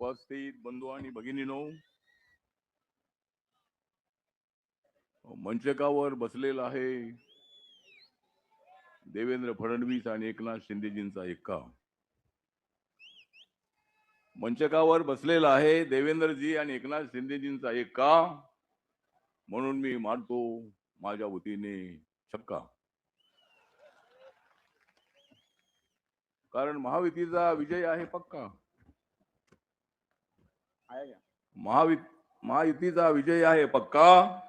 उपस्थित बंधू आणि भगिनीनो मंचकावर बसलेला आहे देवेंद्र फडणवीस आणि एकनाथ शिंदेजींचा एक्का मंचकावर बसलेला आहे देवेंद्रजी आणि एकनाथ शिंदेजींचा एक्का म्हणून मी मानतो माझ्या वतीने छक्का. कारण महायुतीचा विजय आहे पक्का. महावि महायुतीचा विजय आहे पक्का.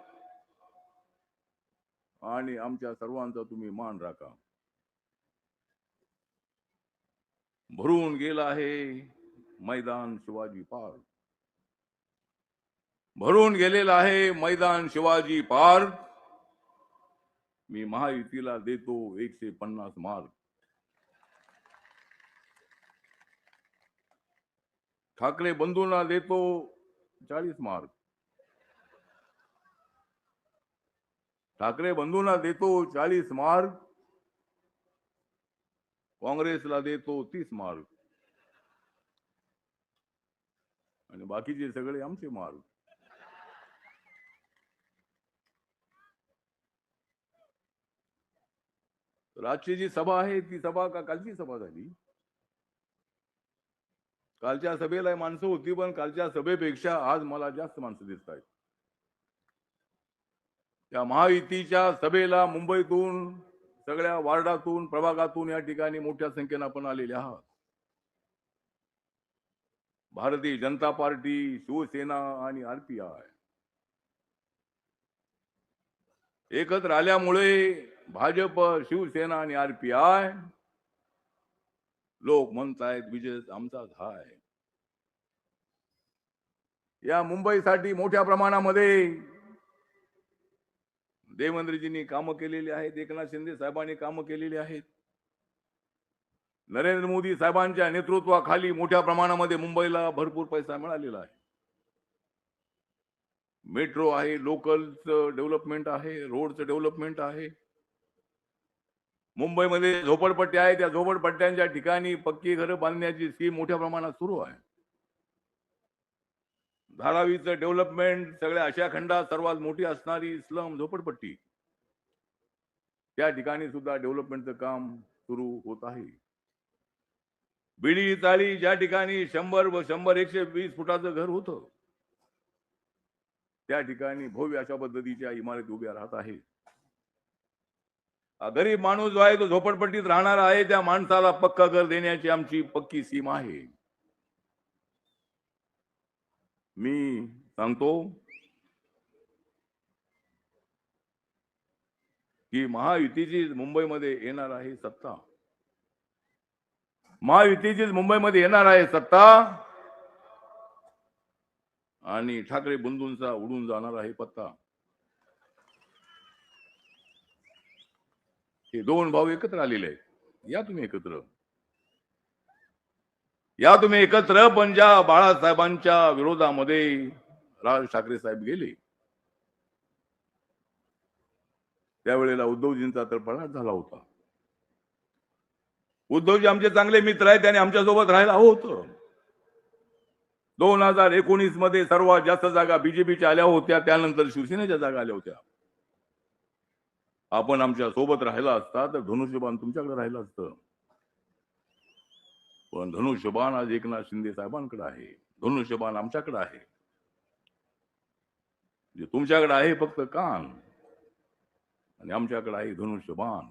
आणि आमच्या सर्वांचा तुम्ही मान राखा. भरून गेला आहे मैदान शिवाजी पार्क. भरून गेलेला आहे मैदान शिवाजी पार्क. मी महायुतीला देतो एकशे पन्नास मार्क. ठाकरे बंधूंना देतो चाळीस मार्क. ठाकरे बंधूंना देतो चाळीस मार्क. काँग्रेसला देतो तीस मार्क. आणि बाकीचे सगळे आमचे मार्क. आजची जी सभा आहे ती सभा का कालची सभा झाली? कालच्या सभेला माणसं होती पण कालच्या सभेपेक्षा आज मला जास्त माणसं दिसत आहेत. त्या महायुतीच्या सभेला मुंबईतून सगळ्या वार्डातून प्रभागातून या ठिकाणी मोठ्या संख्येनं आपण आलेले आहात. भारतीय जनता पार्टी शिवसेना आणि आरपीआय एकत्र आल्यामुळे भाजप शिवसेना आणि आरपीआय लोक म्हणतायत विजय आमचाच हाय या मुंबईसाठी मोठ्या प्रमाणामध्ये देवेंद्रजींनी कामं केलेली आहेत एकनाथ शिंदे साहेबांनी कामं केलेली आहेत. नरेंद्र मोदी साहेबांच्या नेतृत्वाखाली मोठ्या प्रमाणामध्ये मुंबईला भरपूर पैसा मिळालेला आहे. मेट्रो आहे लोकलचं डेव्हलपमेंट आहे रोडचं डेव्हलपमेंट आहे. मुंबईमध्ये झोपडपट्ट्या आहे त्या झोपडपट्ट्यांच्या ठिकाणी पक्की घरं बांधण्याची स्कीम मोठ्या प्रमाणात सुरू आहे. धारावीचं डेव्हलपमेंट सगळ्या आशिया खंडात सर्वात मोठी असणारी स्लम झोपडपट्टी. त्या ठिकाणी सुद्धा डेव्हलपमेंटचं काम सुरू होत आहे. बिडी चाळी ज्या ठिकाणी शंभर व शंभर एकशे वीस फुटाचं घर होतं त्या ठिकाणी भव्य अशा पद्धतीच्या इमारती उभ्या राहत आहेत. गरीब माणूस जो आहे तो झोपडपट्टीत राहणार आहे त्या माणसाला पक्का घर देण्याची आमची पक्की सीमा आहे. मी सांगतो की महायुतीची मुंबईमध्ये येणार आहे सत्ता. महायुतीचीच मुंबईमध्ये येणार आहे सत्ता आणि ठाकरे बंधूंचा उडून जाणार आहे पत्ता. हे दोन भाऊ एकत्र आलेले आहेत. या तुम्ही एकत्र. या तुम्ही एकत्र पण ज्या बाळासाहेबांच्या विरोधामध्ये राज ठाकरे साहेब गेले त्यावेळेला उद्धवजींचा तर पराज झाला होता. उद्धवजी आमचे चांगले मित्र आहेत त्यांनी आमच्यासोबत राहायला हवं होतं. दोन हजार एकोणीसमध्ये सर्वात जास्त जागा बीजेपीच्या आल्या होत्या त्यानंतर शिवसेनेच्या जागा आल्या होत्या. आपण आमच्यासोबत राहिला असता तर धनुष्यबाण तुमच्याकडे राहिलं असतं. पण धनुष्यबाण आज एकनाथ शिंदे साहेबांकडे आहे. धनुष्यबाण आमच्याकडे आहे. जे तुमच्याकडे आहे फक्त कान. आणि आमच्याकडे आहे धनुष्यबाण.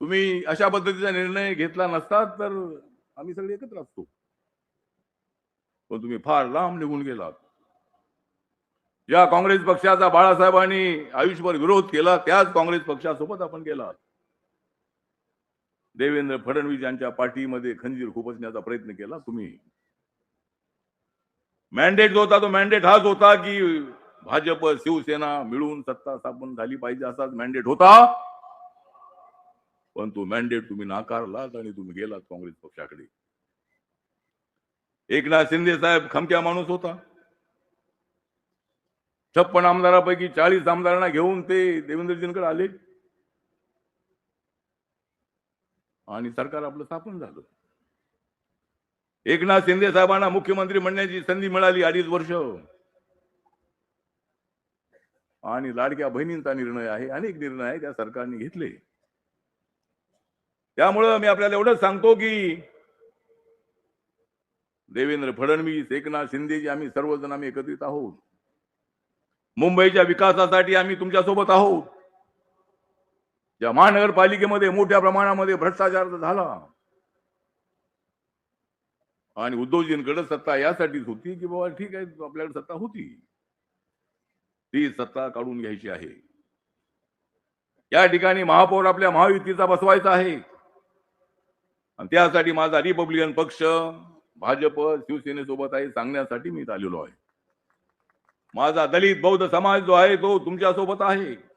तुम्ही अशा पद्धतीचा निर्णय घेतला नसता तर आम्ही सगळे एकत्र असतो. पण तुम्ही फार लांब निघून गेलात. या काँग्रेस पक्षाचा बाळासाहेबांनी आयुष्यभर विरोध केला त्याच काँग्रेस पक्षासोबत आपण गेलात देवेंद्र फडणवीस यांच्या पाठीमध्ये खंजीर खुपसण्याचा प्रयत्न केला तुम्ही. मॅन्डेट जो होता तो मॅन्डेट हाच होता की भाजप शिवसेना मिळून सत्ता स्थापन झाली पाहिजे असाच मॅन्डेट होता. पण तो मॅन्डेट तुम्ही नाकारलात आणि तुम्ही गेलात काँग्रेस पक्षाकडे. एकनाथ शिंदे साहेब खमक्या माणूस होता. छप्पन आमदारापैकी चाळीस आमदारांना घेऊन ते देवेंद्रजींकडे आले. आणि सरकार आपलं स्थापन झालं. एकनाथ शिंदे साहेबांना मुख्यमंत्री म्हणण्याची संधी मिळाली अडीच वर्ष. आणि लाडक्या बहिणींचा निर्णय आहे अनेक निर्णय आहे त्या सरकारने घेतले. त्यामुळं मी आपल्याला एवढंच सांगतो की देवेंद्र फडणवीस एकनाथ शिंदेजी आम्ही सर्वजण आम्ही एकत्रित आहोत. मुंबईच्या विकासासाठी आम्ही तुमच्यासोबत आहोत. या महानगरपालिकेमध्ये मोठ्या प्रमाणामध्ये भ्रष्टाचार झाला. आणि उद्धवजींकडे सत्ता यासाठीच होती की बाबा ठीक आहे आपल्याकडे सत्ता होती. ती सत्ता काढून घ्यायची आहे. या ठिकाणी महापौर आपल्या महायुतीचा बसवायचा आहे. आणि त्यासाठी माझा रिपब्लिकन पक्ष भाजप शिवसेनेसोबत आहे सांगण्यासाठी मी आलेलो आहे. माझा दलित बौद्ध समाज जो आहे तो तुमच्यासोबत आहे.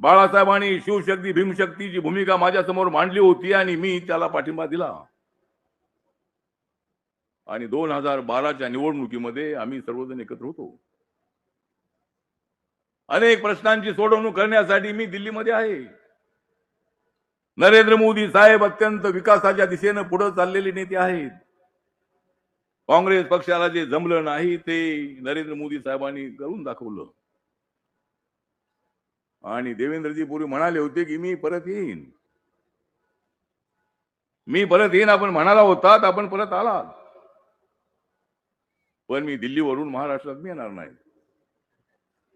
बाळासाहेबांनी शिवशक्ती भीमशक्तीची भूमिका माझ्यासमोर मांडली होती आणि मी त्याला पाठिंबा दिला. आणि दोन हजार बाराच्या निवडणुकीमध्ये आम्ही सर्वजण एकत्र होतो. अनेक प्रश्नांची सोडवणूक करण्यासाठी मी दिल्लीमध्ये आहे. नरेंद्र मोदी साहेब अत्यंत विकासाच्या दिशेनं पुढे चाललेले नेते आहेत. काँग्रेस पक्षाला जे जमलं नाही ते नरेंद्र मोदी साहेबांनी करून दाखवलं. आणि देवेंद्रजी पूर्वी म्हणाले होते की मी परत येईन. मी परत येईन आपण म्हणाला होतात आपण परत आलात. पण मी दिल्लीवरून महाराष्ट्रात मी येणार नाही.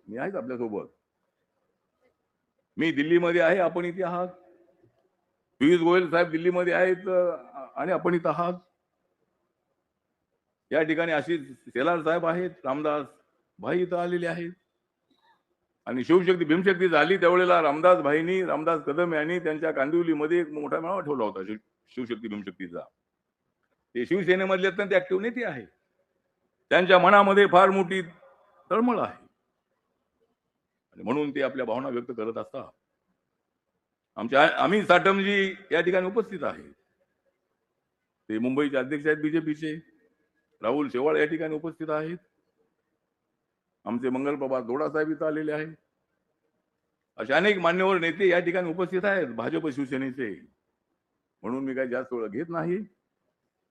मी आहेच आपल्यासोबत. मी दिल्लीमध्ये आहे आपण इथे आहात. पियुष गोयल साहेब दिल्लीमध्ये आहेत आणि आपण इथं आहात. या ठिकाणी अशी शेलार साहेब आहेत रामदास भाई इथं आलेले आहेत. आणि शिवशक्ती भीमशक्ती झाली त्यावेळेला रामदास भाईनी रामदास कदम यांनी त्यांच्या कांदिवलीमध्ये एक मोठा मेळावा ठेवला होता शिव- शिवशक्ती भीमशक्तीचा. ते शिवसेनेमधले अत्यंत ऍक्टिव्ह नेते आहे त्यांच्या मनामध्ये फार मोठी तळमळ आहे. आणि म्हणून ते आपल्या भावना व्यक्त करत असतात. आमच्या आम्ही साटमजी या ठिकाणी उपस्थित आहेत ते मुंबईचे अध्यक्ष आहेत बीजेपीचे. राहुल शेवाळ या ठिकाणी उपस्थित आहेत. आमचे मंगलप्रभा दोडा साहेब इथं आलेले आहेत. असे अनेक मान्यवर नेते या ठिकाणी उपस्थित आहेत भाजप शिवसेनेचे. म्हणून मी काही जास्त वेळ घेत नाही.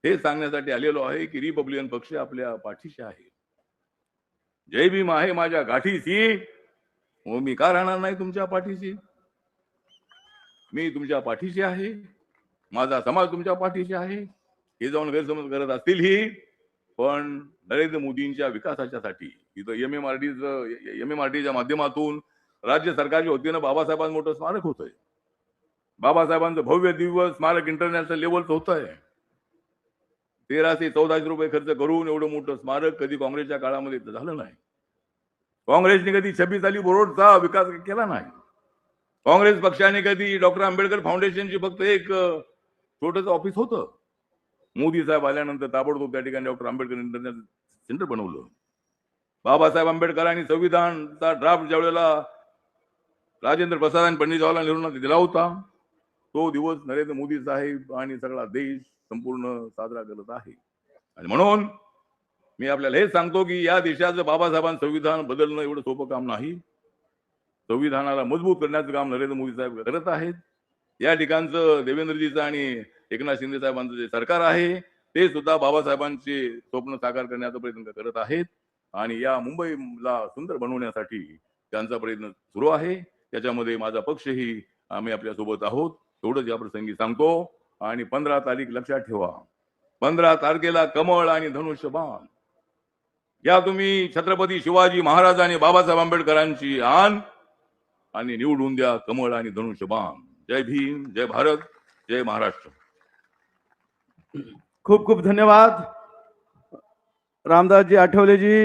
हे सांगण्यासाठी आलेलो आहे की रिपब्लिकन पक्ष आपल्या पाठीशी आहे. जय भीम आहे माझ्या गाठीशी. हो मी का राहणार नाही तुमच्या पाठीशी? मी तुमच्या पाठीशी आहे. माझा समाज तुमच्या पाठीशी आहे. हे जाऊन गैरसमज करत असतील ही. पण नरेंद्र मोदींच्या विकासाच्यासाठी इथं M M R D M M R डीच्या माध्यमातून राज्य सरकारच्या वतीनं बाबासाहेबांचं मोठं स्मारक होतंय. बाबासाहेबांचं भव्य दिव्य स्मारक इंटरनॅशनल लेवलचं होत आहे तेराशे चौदाशे रुपये खर्च करून एवढं मोठं स्मारक कधी काँग्रेसच्या काळामध्ये झालं नाही. काँग्रेसने कधी छब्बीस अली बोरोडचा विकास केला नाही. काँग्रेस पक्षाने कधी डॉक्टर आंबेडकर फाउंडेशनची फक्त एक छोटंसं ऑफिस होतं. मोदी साहेब आल्यानंतर ताबडतोब त्या ठिकाणी डॉक्टर आंबेडकर इंटरनॅशनल सेंटर बनवलं. बाबासाहेब आंबेडकरांनी संविधानचा ड्राफ्ट ज्या वेळेला राजेंद्र प्रसाद आणि पंडित जवाहरलाल नेहरूंना दिला होता तो दिवस नरेंद्र मोदी साहेब आणि सगळा देश संपूर्ण साजरा करत आहे. आणि म्हणून मी आपल्याला हे सांगतो की या देशाचं बाबासाहेबांचं संविधान बदलणं एवढं सोपं काम नाही. संविधानाला मजबूत करण्याचं काम नरेंद्र मोदी साहेब करत आहेत. या ठिकाणचं देवेंद्रजीचं आणि एकनाथ शिंदे साहेबांचं जे सरकार आहे ते सुद्धा बाबासाहेबांचे स्वप्न साकार करण्याचा प्रयत्न करत आहेत. आणि या मुंबईला सुंदर बनवण्यासाठी त्यांचा प्रयत्न सुरू आहे. त्याच्यामध्ये माझा पक्षही आम्ही आपल्यासोबत आहोत. एवढंच या प्रसंगी सांगतो. आणि पंधरा तारीख लक्षात ठेवा. पंधरा तारखेला कमळ आणि धनुष्यबाण. या तुम्ही छत्रपती शिवाजी महाराज आणि बाबासाहेब आंबेडकरांची आण आणि निवडून द्या कमळ आणि धनुष्यबाण. जय भीम जय भारत जय महाराष्ट्र. खूप खूप धन्यवाद. रामदासजी आठवलेजी